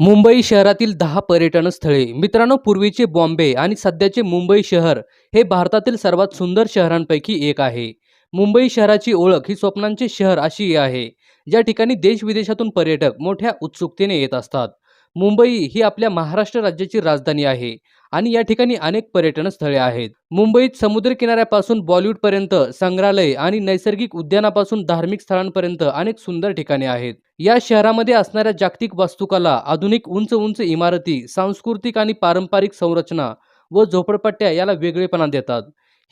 मुंबई शहरातील दहा पर्यटन स्थळे. मित्रांनो पूर्वीचे बॉम्बे आणि सध्याचे मुंबई शहर हे भारतातील सर्वात सुंदर शहरांपैकी एक आहे. मुंबई शहराची ओळख ही स्वप्नांचे शहर अशी आहे ज्या ठिकाणी देशविदेशातून पर्यटक मोठ्या उत्सुकतेने येत असतात. मुंबई ही आपल्या महाराष्ट्र राज्याची राजधानी आहे. आणि या ठिकाणी अनेक पर्यटन स्थळे आहेत. मुंबईत समुद्रकिनाऱ्यापासून बॉलिवूडपर्यंत संग्रहालय आणि नैसर्गिक उद्यानापासून धार्मिक स्थळांपर्यंत अनेक सुंदर ठिकाणे आहेत. या शहरामध्ये असणाऱ्या जागतिक वास्तुकला आधुनिक उंच उंच इमारती सांस्कृतिक आणि पारंपरिक संरचना व झोपडपट्ट्या याला वेगळेपणा देतात.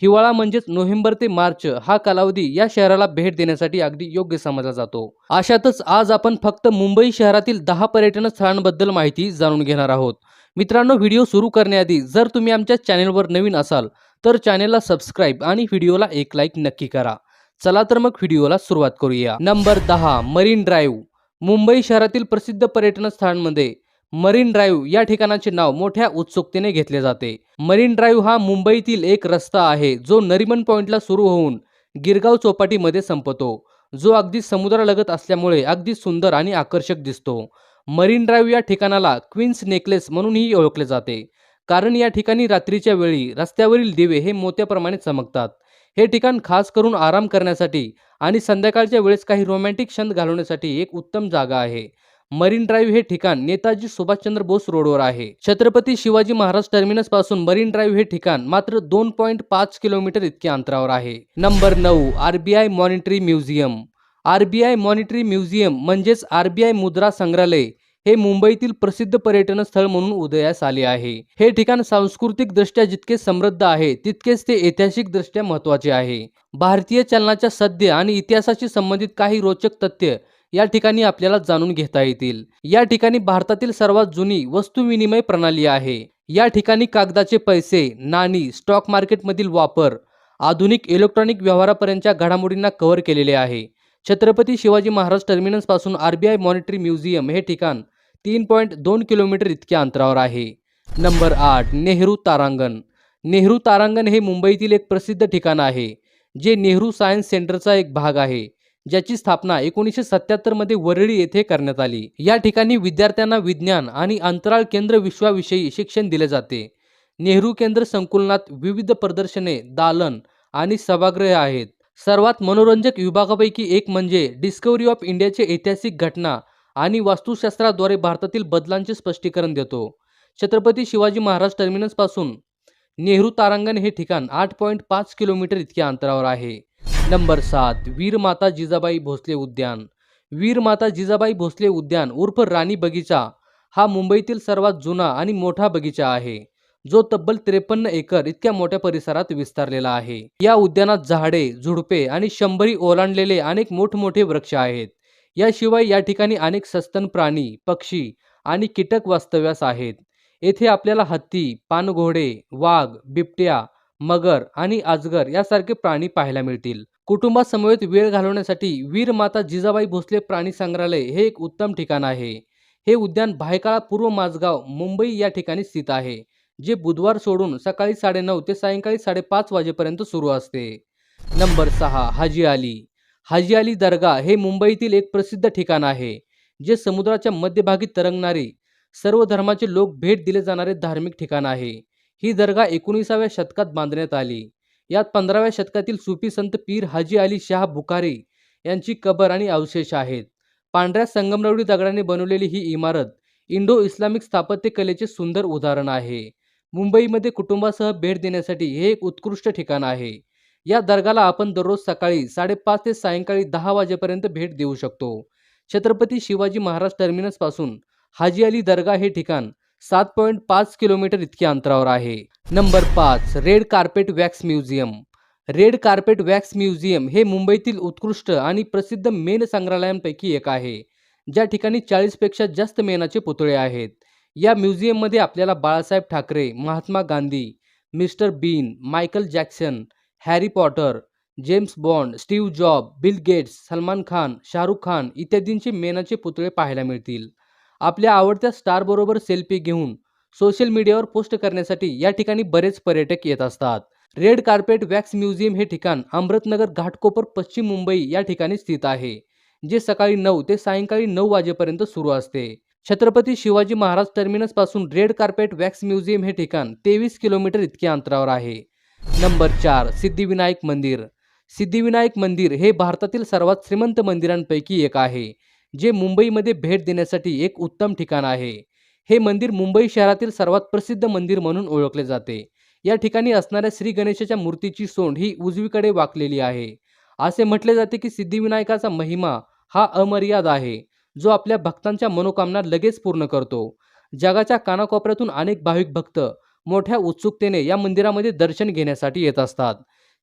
हिवाळा म्हणजेच नोव्हेंबर ते मार्च हा कालावधी या शहराला भेट देण्यासाठी अगदी योग्य समजला जातो. अशातच आज आपण फक्त मुंबई शहरातील दहा पर्यटन स्थळांबद्दल माहिती जाणून घेणार आहोत. मित्रांनो व्हिडिओ सुरू करण्याआधी जर तुम्ही आमच्या चॅनेलवर नवीन असाल तर चॅनेलला सबस्क्राईब आणि व्हिडिओला एक लाईक नक्की करा. चला तर मग व्हिडिओला सुरुवात करूया. नंबर दहा मरीन ड्राईव्ह. मुंबई शहरातील प्रसिद्ध पर्यटन स्थळांमध्ये मरीन ड्राईव्ह या ठिकाणाचे नाव मोठ्या उत्सुकतेने घेतले जाते. मरीन ड्राईव्ह हा मुंबईतील एक रस्ता आहे जो नरिमन पॉइंटला सुरू होऊन गिरगाव चौपाटीमध्ये संपतो. जो अगदी समुद्रालगत असल्यामुळे अगदी सुंदर आणि आकर्षक दिसतो. मरीन ड्राईव्ह या ठिकाणाला क्वीन्स नेकलेस म्हणूनही ओळखले जाते. कारण या ठिकाणी रात्रीच्या वेळी रस्त्यावरील दिवे हे मोत्याप्रमाणे चमकतात. हे ठिकाण खास करून आराम करण्यासाठी आणि संध्याकाळच्या वेळेस काही रोमॅन्टिक क्षण घालवण्यासाठी एक उत्तम जागा आहे. मरीन ड्राईव्ह हे ठिकाण नेताजी सुभाषचंद्र बोस रोडवर आहे. छत्रपती शिवाजी महाराज टर्मिनसपासून मरीन ड्राईव्ह हे ठिकाण मात्र दोन पॉईंट पाच किलोमीटर इतक्या अंतरावर आहे. नंबर नऊ RBI monetary museum. RBI monetary museum म्हणजेच आरबीआय मुद्रा संग्रहालय हे मुंबईतील प्रसिद्ध पर्यटन स्थळ म्हणून उदयास आले आहे. हे ठिकाण सांस्कृतिक दृष्ट्या जितके समृद्ध आहे तितकेच ते ऐतिहासिक दृष्ट्या महत्त्वाचे आहे. भारतीय चलनाच्या सद्य आणि इतिहासाशी संबंधित काही रोचक तथ्य या ठिकाणी आपल्याला जाणून घेता येतील. या ठिकाणी भारतातील सर्वात जुनी वस्तू विनिमय प्रणाली आहे. या ठिकाणी कागदाचे पैसे नाणी स्टॉक मार्केटमधील वापर आधुनिक इलेक्ट्रॉनिक व्यवहारापर्यंतच्या घडामोडींना कव्हर केलेले आहे. Chhatrapati Shivaji Maharaj टर्मिनन्सपासून R B I monetary museum हे ठिकाण तीन पॉईंट दोन किलोमीटर इतक्या अंतरावर आहे. नंबर आठ नेहरू तारांगण. नेहरू तारांगण हे मुंबईतील एक प्रसिद्ध ठिकाण आहे जे नेहरू सायन्स सेंटरचा एक भाग आहे. ज्याची स्थापना एकोणीसशे सत्याहत्तरमध्ये वरळी येथे करण्यात आली. या ठिकाणी विद्यार्थ्यांना विज्ञान आणि अंतराळ केंद्र विश्वाविषयी शिक्षण दिले जाते. नेहरू केंद्र संकुलनात विविध प्रदर्शने दालन आणि सभागृहे आहेत. सर्वात मनोरंजक विभागापैकी एक म्हणजे डिस्कवरी ऑफ इंडियाचे ऐतिहासिक घटना आणि वास्तुशास्त्राद्वारे भारतातील बदलांचे स्पष्टीकरण देतो. छत्रपती शिवाजी महाराज टर्मिनसपासून नेहरू तारांगण हे ठिकाण आठ पॉईंट पाच किलोमीटर इतक्या अंतरावर आहे. नंबर सात वीरमाता जिजाबाई भोसले उद्यान. वीरमाता जिजाबाई भोसले उद्यान उर्फ राणी बगीचा हा मुंबईतील सर्वात जुना आणि मोठा बगीचा आहे. जो तब्बल त्रेपन्न एकर इतक्या मोठ्या परिसरात विस्तारलेला आहे. या उद्यानात झाडे झुडपे आणि शंभरी ओलांडलेले अनेक मोठमोठे वृक्ष आहेत. याशिवाय या ठिकाणी अनेक सस्तन प्राणी पक्षी आणि कीटक वास्तव्यास आहेत. येथे आपल्याला हत्ती पानघोडे वाघ बिबट्या मगर आणि अजगर यासारखे प्राणी पाहायला मिळतील. कुटुंबासमवेत वेळ घालवण्यासाठी वीर माता जिजाबाई भोसले प्राणी संग्रहालय हे एक उत्तम ठिकाण आहे. हे उद्यान भायकाळा पूर्व माझगाव मुंबई या ठिकाणी स्थित आहे जे बुधवार सोडून सकाळी साडेनऊ ते सायंकाळी साडेपाच वाजेपर्यंत सुरू असते. नंबर सहा हाजी अली. हाजी अली दर्गा हे मुंबईतील एक प्रसिद्ध ठिकाण आहे जे समुद्राच्या मध्यभागी तरंगणारी सर्व धर्माचे लोक भेट दिले जाणारे धार्मिक ठिकाण आहे. ही दर्गा एकोणीसाव्या शतकात बांधण्यात आली. यात पंधराव्या शतकातील सुफी संत पीर हाजी अली शाह बुखारी यांची कबर आणि अवशेष आहेत. पांढऱ्या संगमरवडी दगडाने बनवलेली ही इमारत इंडो इस्लामिक स्थापत्य कलेचे सुंदर उदाहरण आहे. मुंबईमध्ये कुटुंबासह भेट देण्यासाठी हे एक उत्कृष्ट ठिकाण आहे. या दर्गाला आपण दररोज सकाळी साडेपाच ते सायंकाळी दहा वाजेपर्यंत भेट देऊ शकतो. छत्रपती शिवाजी महाराज टर्मिनसपासून हाजी अली दर्गा हे ठिकाण सात पॉईंट पाच किलोमीटर इतक्या अंतरावर आहे. नंबर पाच red carpet wax museum. Red carpet wax museum हे मुंबईतील उत्कृष्ट आणि प्रसिद्ध मेन संग्रहालयांपैकी एक आहे ज्या ठिकाणी चाळीसपेक्षा जास्त मेनाचे पुतळे आहेत. या म्युझियममध्ये आपल्याला Balasaheb Thackeray Mahatma Gandhi Mister Bean Michael Jackson Harry Potter James Bond Steve Job Bill Gates Salman Khan Shahrukh Khan इत्यादींचे मेनाचे पुतळे पाहायला मिळतील. आपल्या आवडत्या स्टारबरोबर सेल्फी घेऊन सोशल मीडियावर पोस्ट करण्यासाठी या ठिकाणी बरेच पर्यटक येत असतात. रेड कार्पेट वॅक्स म्युझियम हे ठिकाण अमृतनगर घाटकोपर पश्चिम मुंबई या ठिकाणी स्थित आहे जे सकाळी नऊ ते सायंकाळी नऊ वाजेपर्यंत सुरू असते. छत्रपती शिवाजी महाराज टर्मिनसपासून रेड कार्पेट वॅक्स म्युझियम हे ठिकाण तेवीस किलोमीटर इतक्या अंतरावर आहे. नंबर चार सिद्धिविनायक मंदिर. सिद्धिविनायक मंदिर हे भारतातील सर्वात श्रीमंत मंदिरांपैकी एक आहे. जे मुंबईमध्ये भेट देण्यासाठी एक उत्तम ठिकाण आहे. हे मंदिर मुंबई शहरातील सर्वात प्रसिद्ध मंदिर म्हणून ओळखले जाते. या ठिकाणी असणाऱ्या श्री गणेशाच्या मूर्तीची सोंड ही उजवीकडे वाकलेली आहे. असे म्हटले जाते की सिद्धिविनायकाचा महिमा हा अमर्याद आहे जो आपल्या भक्तांच्या मनोकामना लगेच पूर्ण करतो. जगाच्या कानाकोपऱ्यातून अनेक भाविक भक्त मोठ्या उत्सुकतेने या मंदिरामध्ये दर्शन घेण्यासाठी येत असतात.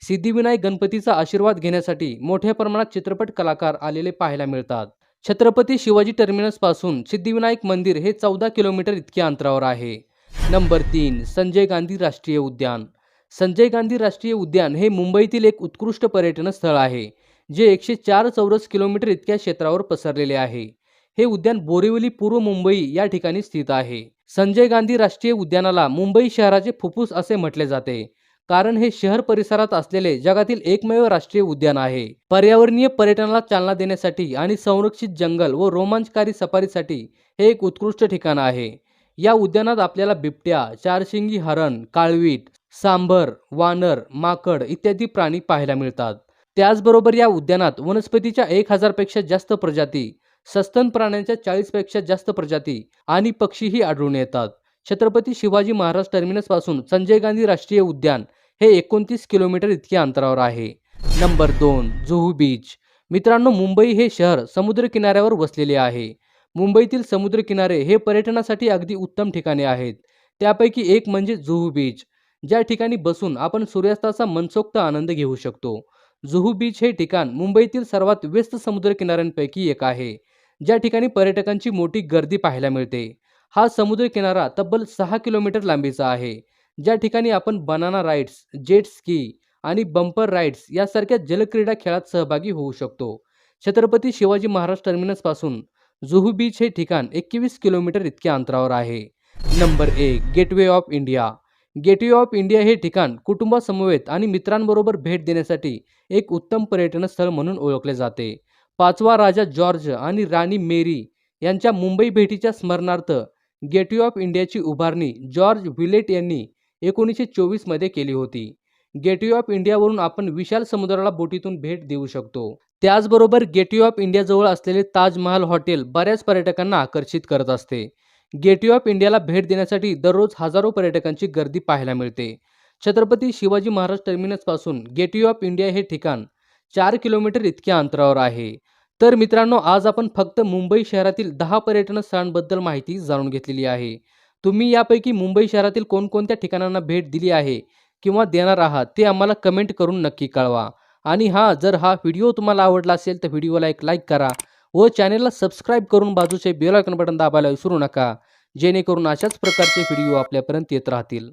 सिद्धिविनायक गणपतीचा आशीर्वाद घेण्यासाठी मोठ्या प्रमाणात चित्रपट कलाकार आलेले पाहायला मिळतात. छत्रपती शिवाजी टर्मिनसपासून सिद्धिविनायक मंदिर हे चौदा किलोमीटर इतक्या अंतरावर आहे. नंबर तीन संजय गांधी राष्ट्रीय उद्यान. संजय गांधी राष्ट्रीय उद्यान हे मुंबईतील एक उत्कृष्ट पर्यटन स्थळ आहे जे एकशे चार चौरस किलोमीटर इतक्या क्षेत्रावर पसरलेले आहे. हे उद्यान बोरिवली पूर्व मुंबई या ठिकाणी स्थित आहे. संजय गांधी राष्ट्रीय उद्यानाला मुंबई शहराचे फुफ्फुस असे म्हटले जाते. कारण हे शहर परिसरात असलेले जगातील एकमेव राष्ट्रीय उद्यान आहे. पर्यावरणीय पर्यटनाला चालना देण्यासाठी आणि संरक्षित जंगल व रोमांचकारी सफारीसाठी हे एक उत्कृष्ट ठिकाण आहे. या उद्यानात आपल्याला बिबट्या चारशिंगी हरण काळवीट सांबर वानर माकड इत्यादी प्राणी पाहायला मिळतात. त्याचबरोबर या उद्यानात वनस्पतीच्या एक हजारपेक्षा जास्त प्रजाती सस्तन प्राण्यांच्या चाळीसपेक्षा जास्त प्रजाती आणि पक्षीही आढळून येतात. छत्रपती शिवाजी महाराज टर्मिनसपासून संजय गांधी राष्ट्रीय उद्यान हे एकोणतीस किलोमीटर इतक्या अंतरावर आहे. नंबर दोन जुहू बीच मित्रांनो मुंबई हे शहर समुद्र किनाऱ्यावर वसलेले आहे. मुंबईतील समुद्रकिनारे हे पर्यटनासाठी अगदी उत्तम ठिकाणे आहेत. त्यापैकी एक म्हणजे जुहू बीच ज्या ठिकाणी बसून आपण सूर्यास्ताचा मनसोक्त आनंद घेऊ शकतो. जुहू बीच हे ठिकाण मुंबईतील सर्वात व्यस्त समुद्र किनाऱ्यांपैकी एक आहे. ज्या ठिकाणी पर्यटकांची मोठी गर्दी पाहायला मिळते. हा समुद्र किनारा तब्बल सहा किलोमीटर लांबीचा आहे. ज्या ठिकाणी आपण बनाना राईड्स जेट स्की आणि बंपर राईड्स यासारख्या जलक्रीडा खेळात सहभागी होऊ शकतो. छत्रपती शिवाजी महाराज टर्मिनसपासून जुहू बीच हे ठिकाण एकवीस किलोमीटर इतक्या अंतरावर आहे. नंबर एक Gateway of India Gateway of India हे ठिकाण कुटुंबासमवेत आणि मित्रांबरोबर भेट देण्यासाठी एक उत्तम पर्यटन स्थळ म्हणून ओळखले जाते. पाचवा राजा जॉर्ज आणि राणी मेरी यांच्या मुंबई भेटीच्या स्मरणार्थ गेटवे ऑफ इंडियाची उभारणी जॉर्ज विलेट यांनी एकोणीसशे चोवीसमध्ये केली होती. गेटवे ऑफ इंडियावरून आपण विशाल समुद्राला बोटीतून भेट देऊ शकतो. त्याचबरोबर गेटवे ऑफ इंडियाजवळ असलेले ताजमहाल हॉटेल बऱ्याच पर्यटकांना आकर्षित करत असते. गेटवे ऑफ इंडियाला भेट देण्यासाठी दररोज हजारो पर्यटकांची गर्दी पाहायला मिळते. छत्रपती शिवाजी महाराज टर्मिनसपासून गेटवे ऑफ इंडिया हे ठिकाण चार किलोमीटर इतक्या अंतरावर आहे. तर मित्रांनो आज आपण फक्त मुंबई शहरातील दहा पर्यटन स्थळांबद्दल माहिती जाणून घेतलेली आहे. तुम्ही यापैकी मुंबई शहरातील कोणकोणत्या ठिकाणांना भेट दिली आहे किंवा देणार आहात ते आम्हाला कमेंट करून नक्की कळवा. आणि हां जर हा व्हिडिओ तुम्हाला आवडला असेल तर व्हिडिओला एक लाईक करा व चॅनेलला सबस्क्राईब करून बाजूचे बेल आयकॉन बटन दाबायला विसरू नका जेणेकरून अशाच प्रकारचे व्हिडिओ आपल्यापर्यंत येत राहतील.